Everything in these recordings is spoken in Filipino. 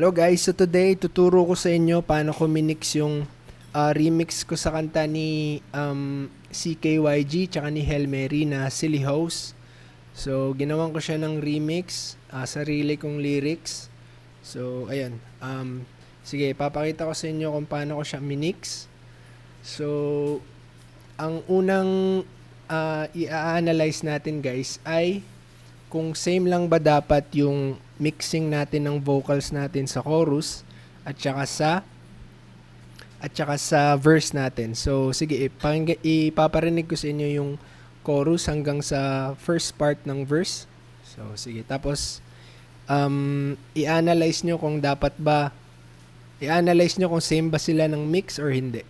Hello guys, so today tuturo ko sa inyo paano ko minix yung ah, remix ko sa kanta ni um, CKYG tsaka ni Hail Mary na Silly House. So ginawan ko siya ng remix, ah, sarili kong lyrics. So ayan, um, sige papakita ko sa inyo kung paano ko siya minix. So ang unang ah, i-analyze natin guys ay kung same lang ba dapat yung mixing natin ng vocals natin sa chorus at saka sa at saka sa verse natin. So sige, ipaparinig ko sa inyo yung chorus hanggang sa first part ng verse. So sige, tapos um i-analyze nyo kung dapat ba i-analyze nyo kung same ba sila ng mix or hindi.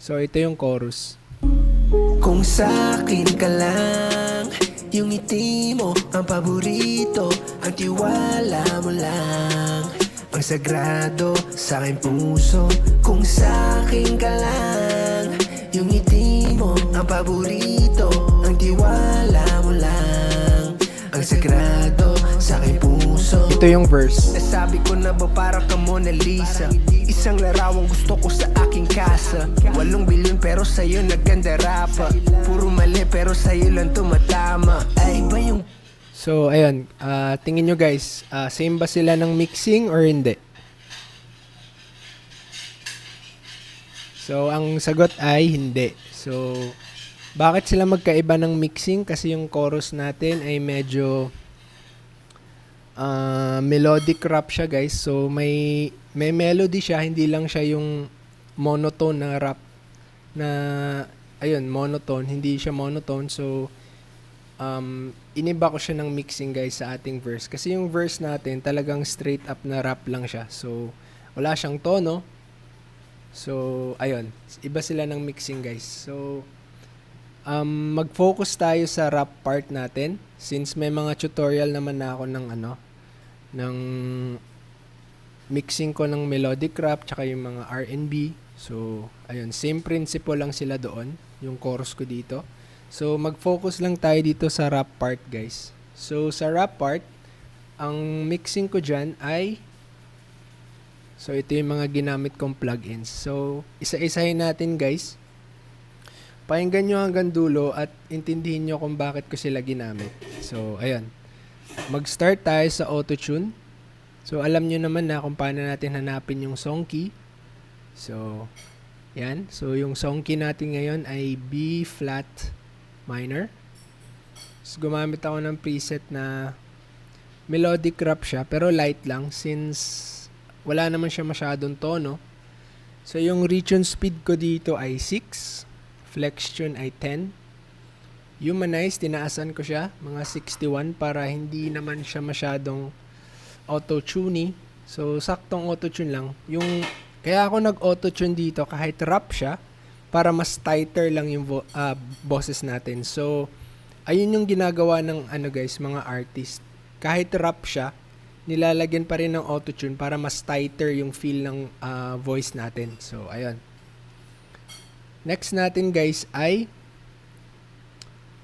So ito yung chorus. Kung sa'kin ka lang Yung ngiti mo ang paborito Ang tiwala mo lang. Ang sagrado sa aking puso Kung sa'kin ka lang Yung ngiti mo ang paborito Ang tiwala mo lang. Ang sagrado sa aking puso Ito yung verse. Nasabi ko na ba para ka Mona Lisa Isang larawang gusto ko sa aking kasa Walong bilyon pero sa'yo nagganda rapa Puro mali pero sa'yo lang tumatama Ay ba yung So, ayun. ah, tingin nyo guys, ah, same ba sila ng mixing or hindi? So, ang sagot ay hindi. So, bakit sila magkaiba ng mixing? Kasi yung chorus natin ay medyo ah, melodic rap siya guys. So, may, may melody siya. Hindi lang siya yung monotone na rap na, ayun, monotone. Hindi siya monotone. So, um, iniba ko siya ng mixing guys sa ating verse. Kasi yung verse natin talagang straight up na rap lang siya. So, wala siyang tono. So, ayun. Iba sila ng mixing guys. So, um, mag-focus tayo sa rap part natin. Since may mga tutorial naman na ako ng ano, ng mixing ko ng melodic rap tsaka yung mga R&B. So, ayun, same principle lang sila doon, yung chorus ko dito. So, mag-focus lang tayo dito sa rap part, guys. So, sa rap part, ang mixing ko dyan ay So, ito yung mga ginamit kong plugins. So, isa-isahin natin, guys. Pakinggan nyo hanggang dulo at intindihin nyo kung bakit ko sila ginamit. So, ayun. Mag-start tayo sa auto-tune. So, alam nyo naman na kung paano natin hanapin yung song key. So, yan. So, yung song key natin ngayon ay B flat minor. So, gumamit ako ng preset na melodic rap siya, pero light lang since wala naman siya masyadong tono. So, yung retune speed ko dito ay 6. Flex tune ay 10. Humanize, tinaasan ko siya, mga 61 para hindi naman siya masyadong auto-tuney. So, saktong auto-tune lang. Yung, kaya ako nag-auto-tune dito kahit rap siya, para mas tighter lang yung vo- ah, boses natin. So, ayun yung ginagawa ng ano guys, mga artist. Kahit rap siya, nilalagyan pa rin ng autotune para mas tighter yung feel ng ah, voice natin. So, ayun. Next natin guys ay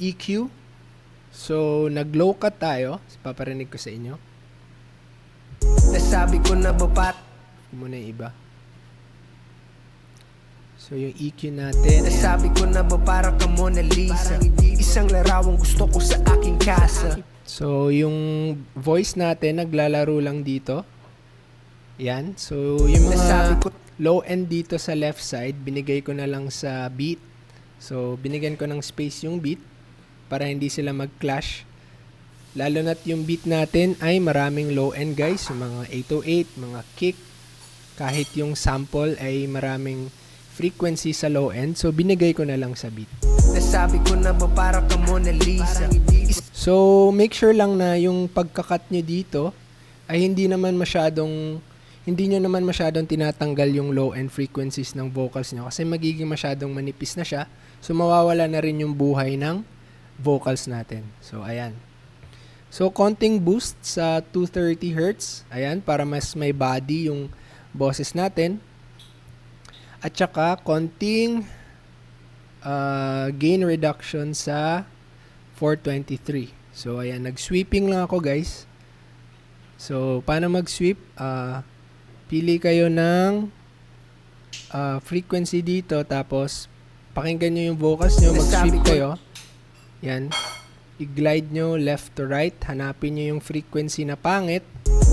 EQ. So, nag-low cut tayo. Paparinig ko sa inyo. Nasabi ko na ba pat Muna yung iba. So, yung EQ natin. Nasabi ko na ba para ka Mona Lisa Isang larawang gusto ko sa aking kasa So, yung voice natin, naglalaro lang dito. Yan. So, yung mga low end dito sa left side, binigay ko na lang sa beat. So, binigyan ko ng space yung beat para hindi sila mag-clash. Lalo na't yung beat natin ay maraming low end guys, yung mga 808, mga kick, kahit yung sample ay maraming frequency sa low end. So, binigay ko na lang sa beat. Nasabi ko na ba para ka Mona Lisa So, make sure lang na yung pagkakat nyo dito ay hindi naman masyadong hindi nyo naman masyadong tinatanggal yung low end frequencies ng vocals nyo kasi magiging masyadong manipis na siya. So, mawawala na rin yung buhay ng vocals natin. So, ayan. So, konting boost sa 230 Hz. Ayan, para mas may body yung boses natin. At saka, konting uh, gain reduction sa 423. So, ayan, nag-sweeping lang ako guys. So, paano mag-sweep? Ah, pili kayo ng ah, frequency dito, tapos pakinggan nyo yung vocals nyo, mag-sweep kayo. Yan. I-glide nyo left to right. Hanapin nyo yung frequency na pangit.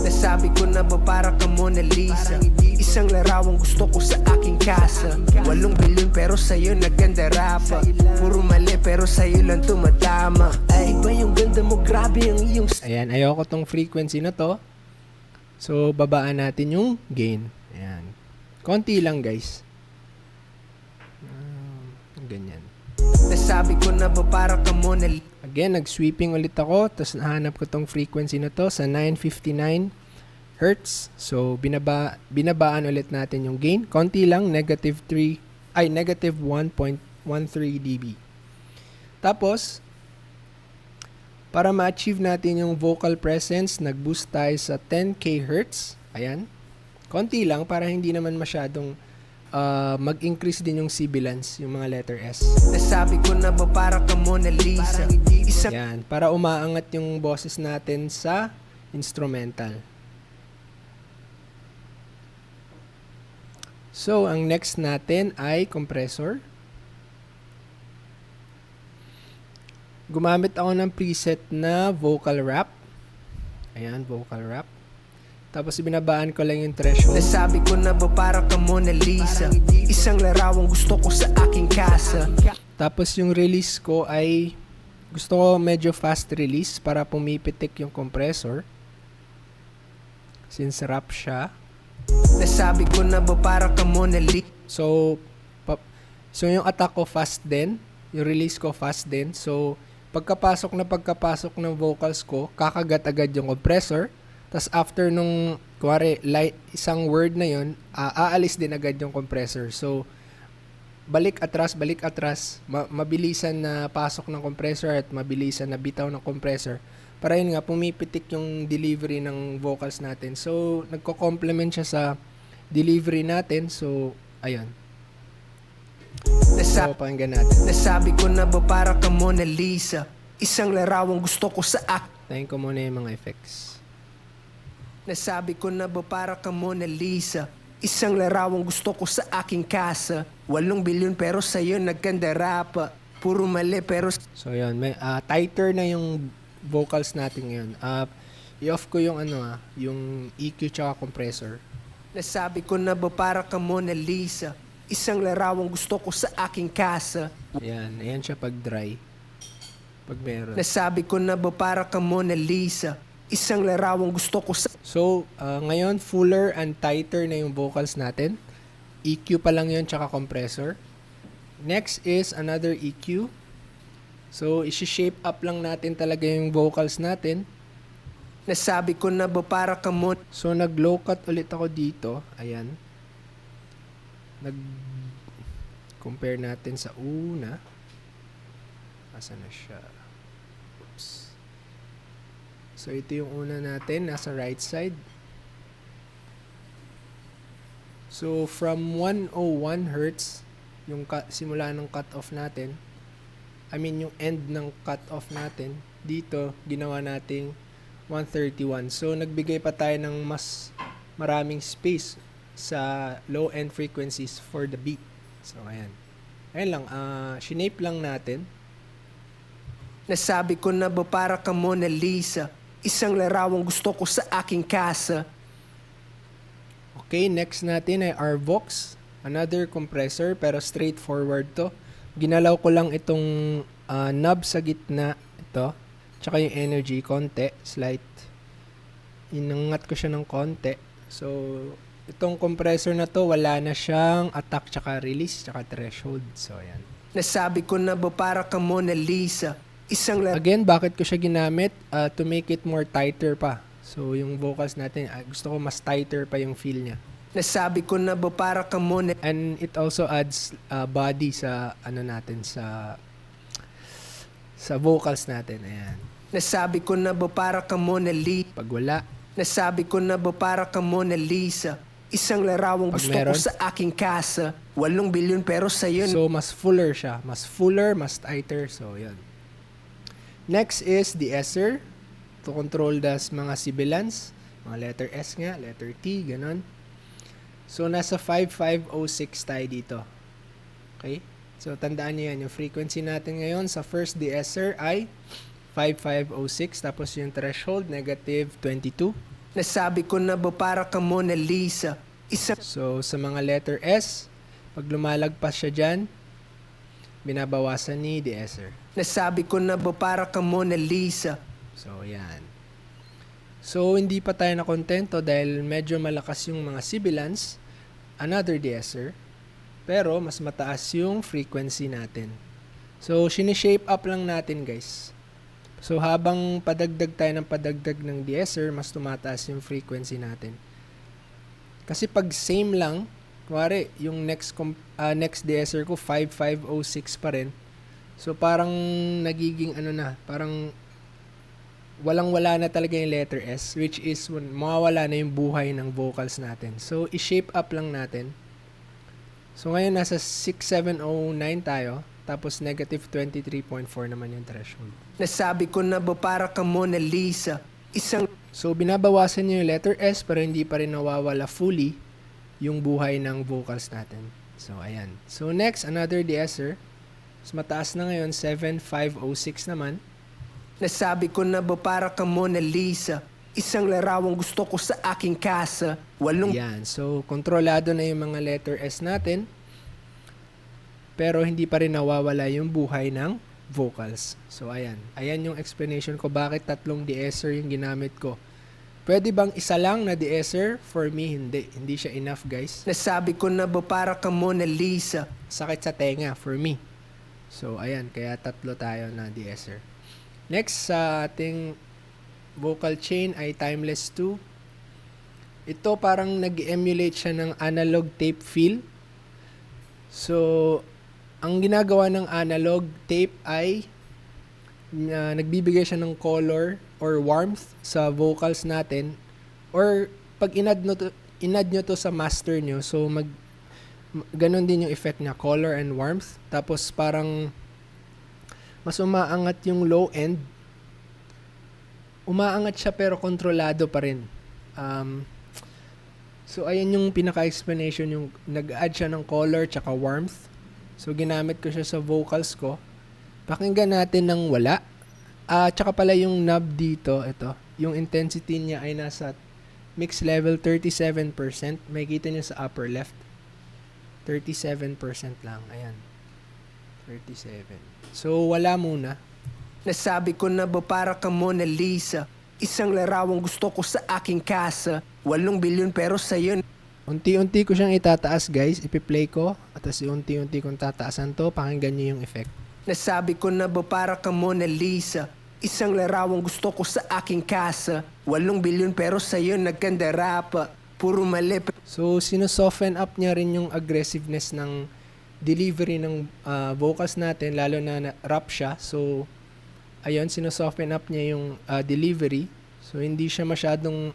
Nasabi ko na ba para ka Mona Lisa Isang larawang gusto ko sa aking kasa Walong bilyon pero sa'yo naganda rapa Puro mali pero sa'yo lang tumatama Ay ba yung ganda mo grabe ang iyong Ayan, ayoko tong frequency na to. So, babaan natin yung gain. Ayan. Konti lang, guys. Ah, ganyan. Nasabi ko na ba para ka Mona Again, nag-sweeping ulit ako. Tapos nahanap ko tong frequency na to sa 959 Hertz. So, binaba, binabaan ulit natin yung gain. Konti lang, negative 3, ay, negative 1.13 dB. Tapos, para ma-achieve natin yung vocal presence, nag-boost tayo sa 10k Hertz. Ayan. Konti lang para hindi naman masyadong ah, mag-increase din yung sibilance, yung mga letter S. Nasabi ko na ba para ka Mona Lisa Isang Yan, para umaangat yung boses natin sa instrumental. So, ang next natin ay compressor. Gumamit ako ng preset na vocal wrap. Ayan, vocal wrap. Tapos binabaan ko lang yung threshold. Nasabi ko na ba para ka Mona Lisa Isang larawang gusto ko sa aking kasa Tapos yung release ko ay gusto ko medyo fast release para pumipitik yung compressor. Since wrap siya. Nasabi ko na ba para ka Mona Lisa So, pa- so yung attack ko fast din. Yung release ko fast din. So, pagkapasok na pagkapasok ng vocals ko, kakagat agad yung compressor. Tapos after nung, kuwari, li- isang word na yun, ah, aalis din agad yung compressor. So, balik atras, balik atras, ma- mabilisan na pasok ng compressor at mabilisan na bitaw ng compressor. Para yun nga, pumipitik yung delivery ng vocals natin. So, nagko-complement siya sa delivery natin. So, ayun. Nasabi So, pakinggan natin. Nasabi ko na ba para ka Mona Lisa Isang larawang gusto ko sa akin Tayin ko muna yung mga effects. Nasabi ko na ba para ka Mona Lisa Isang larawang gusto ko sa aking kasa Walong bilyon pero sa'yo nagkanda rapa Puro mali pero So, yun. May, ah, tighter na yung vocals natin ngayon. Ah, i-off ko yung ano ah, yung EQ tsaka compressor. Nasabi ko na ba para ka Mona Lisa Isang larawang gusto ko sa aking kasa Ayan. Ayan siya pag dry. Pag meron. Nasabi ko na ba para ka Mona Lisa Isang larawang gusto ko sa So, ah, ngayon, fuller and tighter na yung vocals natin. EQ pa lang yun, tsaka compressor. Next is another EQ. So, isi-shape up lang natin talaga yung vocals natin. Nasabi ko na ba para ka Mona So, nag-low cut ulit ako dito. Ayan. Nag compare natin sa una. Asa na siya? So, ito yung una natin. Nasa right side. So, from 101 Hertz, yung cut, simula ng cut-off natin, I mean, yung end ng cut-off natin, dito, ginawa nating 131. So, nagbigay pa tayo ng mas maraming space sa low-end frequencies for the beat. So, ayan. Ayan lang, ah shinape lang natin. Nasabi ko na ba para ka Mona Lisa Isang larawang gusto ko sa aking kasa Okay, next natin ay RVox. Another compressor, pero straightforward to. Ginalaw ko lang itong ah, knob sa gitna. Ito. Tsaka yung energy, konti. Slight. Inangat ko siya ng konti. So, itong compressor na to, wala na siyang attack, tsaka release, tsaka threshold. So, ayan. Nasabi ko na ba para ka Mona Lisa Isang larawang Again, bakit ko siya ginamit? Ah, to make it more tighter pa. So, yung vocals natin, ah, gusto ko mas tighter pa yung feel niya. Nasabi ko na ba para ka Mona And it also adds uh, body sa ano natin sa sa vocals natin. Ayan. Nasabi ko na ba para ka Mona Lisa Pag wala, Nasabi ko na ba para ka Mona Lisa Isang larawang Pag gusto ko meron? sa aking kasa Walong bilyon pero sa'yo so mas fuller siya. Mas fuller, mas tighter. So, yun. Next is the esser to control das mga sibilance, Mga letter S nga, letter T, ganon. So, nasa 5506 tayo dito. Okay? So, tandaan nyo yan. Yung frequency natin ngayon sa first deesser ay 5506. Tapos yung threshold, negative 22. Nasabi ko na ba para ka Mona Lisa Isang So, sa mga letter S, pag lumalagpas siya dyan, binabawasan ni deesser. Nasabi ko na ba para ka Mona Lisa So, yan. So, hindi pa tayo nakontento dahil medyo malakas yung mga sibilants, another deesser, pero mas mataas yung frequency natin. So, sinishape up lang natin guys. So, habang padagdag tayo ng padagdag ng deesser, mas tumataas yung frequency natin. Kasi pag same lang, kuwari, yung next, ah, next deesser ko, 5506 pa rin. So, parang nagiging ano na, parang walang-wala na talaga yung letter S, which is mawawala na yung buhay ng vocals natin. So, i-shape up lang natin. So, ngayon nasa 6709 tayo, tapos negative 23.4 naman yung threshold. Nasabi ko na ba para ka Mona Lisa Isang So, binabawasan niyo yung letter S, pero hindi pa rin nawawala fully yung buhay ng vocals natin. So, ayan. So, next, another deesser. Mas mataas na ngayon, 7506 naman. Nasabi ko na ba para ka Mona Lisa Isang larawang gusto ko sa aking kasa Walong Yan. So, kontrolado na yung mga letter S natin. Pero hindi pa rin nawawala yung buhay ng vocals. So, ayan. Ayan yung explanation ko bakit tatlong deesser yung ginamit ko. Pwede bang isa lang na deesser? For me, hindi. Hindi siya enough, guys. Nasabi ko na ba para ka Mona Lisa Sakit sa tenga, for me. So, ayan. Kaya tatlo tayo na deesser. Next sa ating vocal chain ay Timeless 2. Ito parang nag-emulate siya ng analog tape feel. So, ang ginagawa ng analog tape ay na nagbibigay siya ng color or warmth sa vocals natin or pag inad nyo to, inad nyo to sa master nyo so mag ganon din yung effect niya color and warmth tapos parang mas umaangat yung low end umaangat siya pero kontrolado pa rin um, so ayan yung pinaka explanation yung nag-add siya ng color tsaka warmth so ginamit ko siya sa vocals ko Pakinggan natin ng wala. Ah, tsaka pala yung knob dito, ito. Yung intensity niya ay nasa mix level 37%. May kita niyo sa upper left. 37% lang. Ayan. 37. So, wala muna. Nasabi ko na ba para ka Mona Lisa Isang larawang gusto ko sa aking kasa Walong bilyon pero sa'yo Unti-unti ko siyang itataas, guys. Ipi-play ko. At tapos unti-unti kong tataasan to. Pakinggan niyo yung effect. Nasabi ko na ba para ka Mona Lisa Isang larawang gusto ko sa aking kasa Walong bilyon pero sa'yo nagkandara pa Puro mali So, sinosoften up niya rin yung aggressiveness ng delivery ng ah, vocals natin, lalo na, na rap siya. So, ayun, sinosoften up niya yung ah, delivery. So, hindi siya masyadong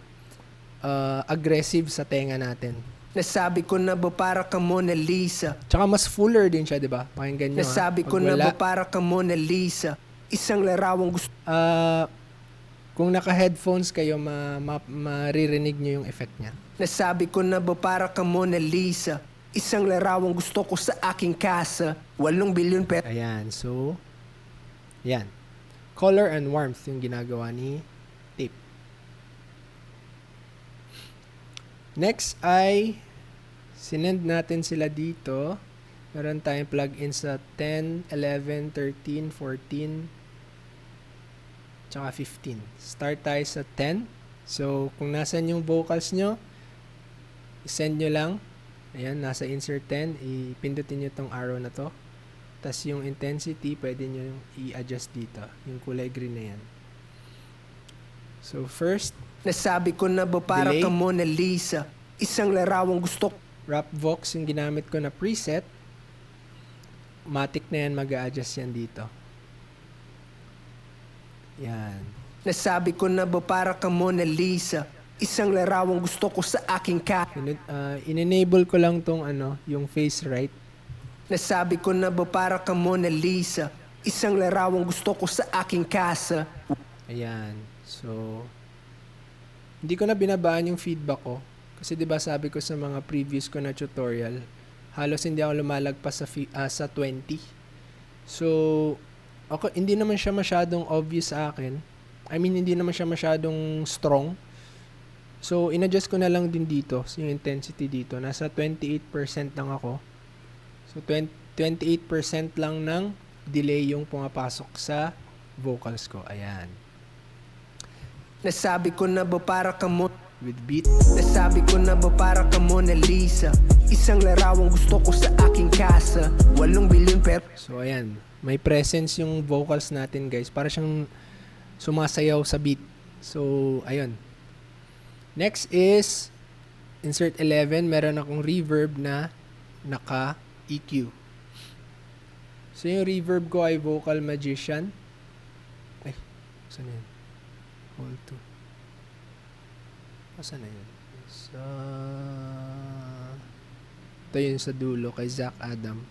ah, aggressive sa tenga natin. Nasabi ko na ba para ka Mona Lisa Tsaka mas fuller din siya, di ba? Pakinggan nyo, ha? Nasabi Pag ko na ba para ka Mona Lisa Isang larawang gusto ah, kung naka-headphones kayo, ma, ma, maririnig nyo yung effect niya. Nasabi ko na ba para ka Mona Lisa Isang larawang gusto ko sa aking kasa Walong bilyon pero Ayan, so, yan. Color and warmth yung ginagawa ni tape. Next ay, sinend natin sila dito. Meron tayong plug-in sa 10, 11, 13, 14, tsaka 15. Start tayo sa 10. So, kung nasan yung vocals nyo, send nyo lang. Ayan, nasa insert 10. Ipindutin nyo tong arrow na to. Tapos yung intensity, pwede nyo i-adjust dito. Yung kulay green na yan. So first, Nasabi ko na ba para Delay. ka Mona Lisa Isang larawang gusto Rap Vox yung ginamit ko na preset. Matic na yan, mag adjust yan dito. Yan. Nasabi ko na ba para ka Mona Lisa Isang larawang gusto ko sa aking ka uh, in-enable ko lang tong ano, yung face right. Nasabi ko na ba para ka Mona Lisa Isang larawang gusto ko sa aking kasa Ayan. So, Hindi ko na binabaan yung feedback ko. Kasi 'di ba sabi ko sa mga previous ko na tutorial, halos hindi ako lumalagpas sa ah, sa 20. So, ako hindi naman siya masyadong obvious sa akin. I mean, hindi naman siya masyadong strong. So, inadjust ko na lang din dito, yung intensity dito. Nasa 28% lang ako. So, 20, 28% lang ng delay yung pumapasok sa vocals ko. Ayan. Nasabi ko na ba para ka mo With beat. Nasabi ko na ba para ka Mona Lisa Isang larawang gusto ko sa aking kasa Walong bilyon pero So, ayan. May presence yung vocals natin, guys. Para siyang sumasayaw sa beat. So, ayun. Next is, insert 11. Meron akong reverb na naka-EQ. So, yung reverb ko ay Vocal Magician. Ay, saan na yun? Hold to. Saan na yun? Sa... Ito yun sa dulo kay Zach Adam.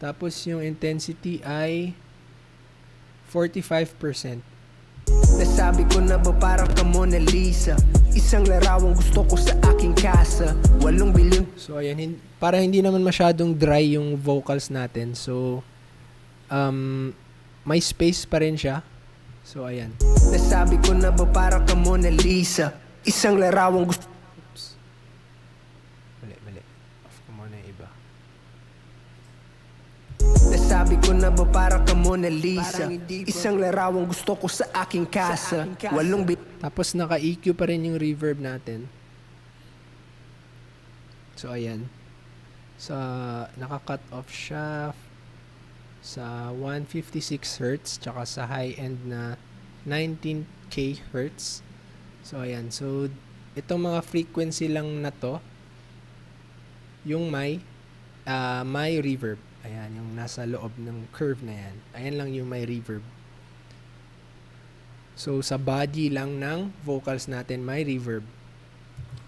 Tapos yung intensity ay 45%. Nasabi ko na ba para ka Mona Lisa Isang larawang gusto ko sa aking kasa Walong bilyon So ayan, hin- para hindi naman masyadong dry yung vocals natin. So um may space pa rin siya. So ayan. Nasabi ko na ba para ka Mona Lisa Isang larawang gusto Oops. Mali, mali. Off ko muna yung iba. Nasabi ko na ba para ka Mona Lisa Isang larawang gusto ko sa aking kasa Walong bilyon Tapos naka-EQ pa rin yung reverb natin. So ayan. Sa naka-cut off siya sa 156 Hz tsaka sa high end na 19k Hz. So ayan. So itong mga frequency lang na to yung may ah, may reverb. Ayan, yung nasa loob ng curve na yan. Ayan lang yung may reverb. So, sa body lang ng vocals natin may reverb.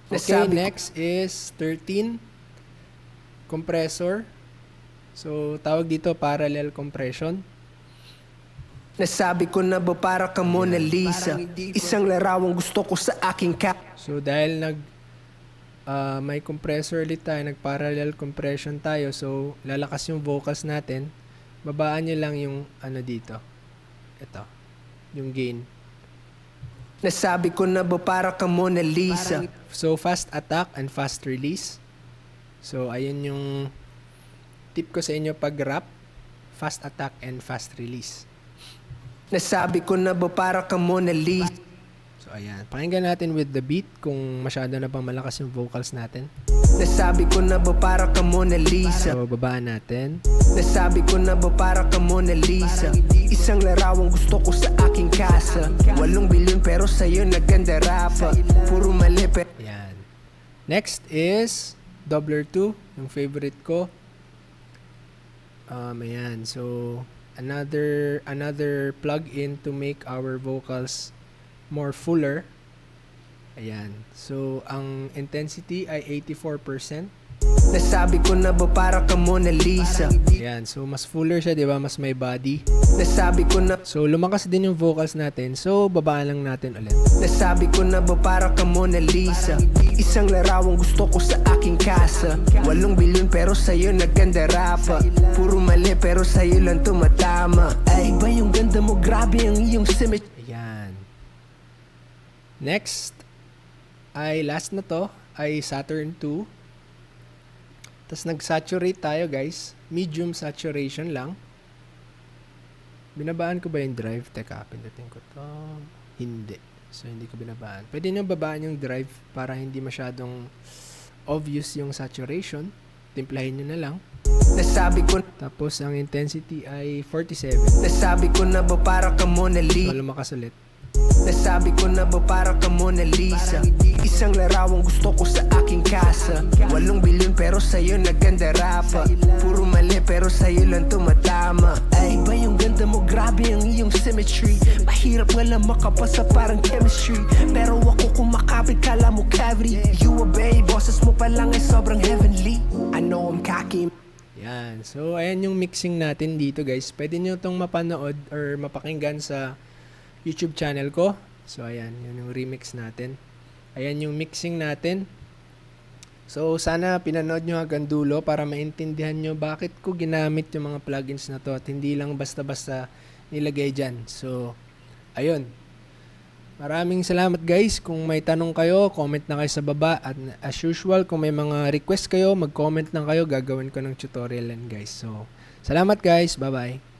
Okay, next is 13 compressor. So, tawag dito parallel compression. Nasabi ko na ba para ka Mona Lisa Isang larawang gusto ko sa aking kasa So, dahil nag ah, may compressor ulit tayo, nag-parallel compression tayo, so lalakas yung vocals natin, babaan nyo lang yung ano dito. Ito, yung gain. Nasabi ko na ba para ka Mona Lisa So, fast attack and fast release. So, ayun yung tip ko sa inyo pag rap. Fast attack and fast release. Nasabi ko na ba para ka Mona Lisa ayan. Pakinggan natin with the beat kung masyado na bang malakas yung vocals natin. Nasabi ko na ba para ka Mona Lisa So, babaan natin. Nasabi ko na ba para ka Mona Lisa Isang larawang gusto ko sa aking kasa Walong bilyon pero sa'yo naganda rapa Puro mali pero Ayan. Next is Doubler 2, yung favorite ko. Um, ayan. So, another another plug-in to make our vocals more fuller. Ayan. So, ang intensity ay 84%. Nasabi ko na ba para ka Mona Lisa Ayan. So, mas fuller siya, di ba? Mas may body. Nasabi ko na So, lumakas din yung vocals natin. So, babaan lang natin ulit. Nasabi ko na ba para ka Mona Lisa Isang larawang gusto ko sa aking kasa Walong bilyon pero sa'yo naganda rapa Puro mali pero sa'yo lang tumatama Ay ba yung ganda mo grabe ang iyong Ayan. Next, ay last na to, ay Saturn 2. Tapos nag-saturate tayo guys. Medium saturation lang. Binabaan ko ba yung drive? Teka, pindutin ko to. Hindi. So, hindi ko binabaan. Pwede nyo babaan yung drive para hindi masyadong obvious yung saturation. Timplahin nyo na lang. Nasabi ko Tapos, ang intensity ay 47. Nasabi ko na ba para ka Mona So, Lisa lumakas ulit. Nasabi ko na ba para ka Mona Lisa? Isang larawang gusto ko sa aking kasa Walong bilyon pero sa'yo naganda rapa. Puro mali pero sa'yo lang tumatama. Ay ba yung ganda mo? Grabe ang iyong symmetry. Mahirap nga lang makapasa parang chemistry. Pero ako kumakapit kala mo cavity. You a babe, boses mo pa lang ay sobrang heavenly. I know I'm cocky. Yan. So, ayan yung mixing natin dito, guys. Pwede nyo itong mapanood or mapakinggan sa YouTube channel ko. So, ayan. Yun yung remix natin. Ayan yung mixing natin. So, sana pinanood nyo hanggang dulo para maintindihan nyo bakit ko ginamit yung mga plugins na to at hindi lang basta-basta nilagay dyan. So, ayun. Maraming salamat guys. Kung may tanong kayo, comment na kayo sa baba. At as usual, kung may mga request kayo, mag-comment lang kayo. Gagawin ko ng tutorial yan guys. So, salamat guys. Bye-bye.